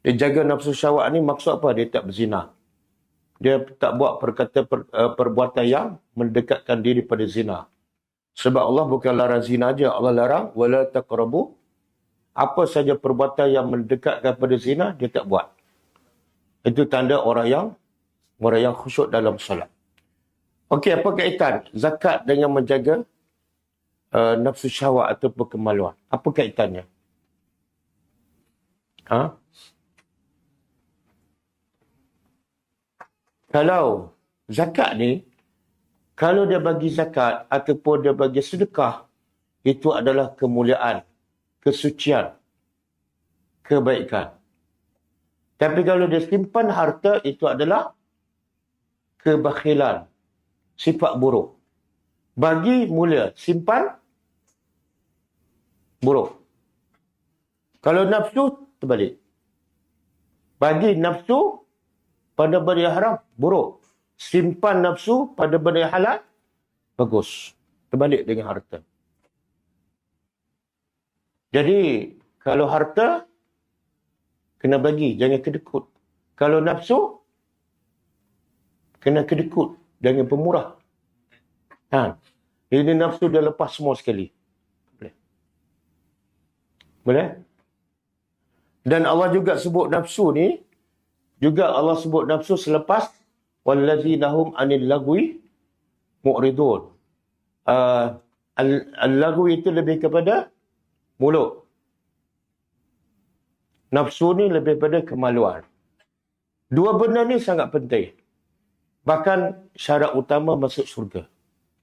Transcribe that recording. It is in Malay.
Dia jaga nafsu syahwat ni maksud apa? Dia tak berzina. Dia tak buat perkata per, uh, perbuatan yang mendekatkan diri pada zina. Sebab Allah bukan larang zina aja, Allah larang wala taqrabu. Apa saja perbuatan yang mendekatkan pada zina dia tak buat. Itu tanda orang yang orang yang khusyuk dalam solat. Okey, apa kaitan zakat dengan menjaga uh, nafsu syahwat atau kemaluan? Apa kaitannya? Ha? Kalau zakat ni, kalau dia bagi zakat ataupun dia bagi sedekah, itu adalah kemuliaan, kesucian, kebaikan. Tapi kalau dia simpan harta, itu adalah kebakhilan, sifat buruk. Bagi mulia, simpan buruk. Kalau nafsu, terbalik. Bagi nafsu, pada benda yang haram, buruk. Simpan nafsu pada benda yang halal, bagus. Terbalik dengan harta. Jadi, kalau harta, kena bagi, jangan kedekut. Kalau nafsu, kena kedekut, jangan pemurah. Ha. Ini nafsu dah lepas semua sekali. Boleh? Boleh? Dan Allah juga sebut nafsu ni, juga Allah sebut nafsu selepas wallazina hum anil lagwi mu'ridun. Uh, al-lagwi itu lebih kepada mulut. Nafsu ni lebih pada kemaluan. Dua benda ni sangat penting. Bahkan syarat utama masuk surga.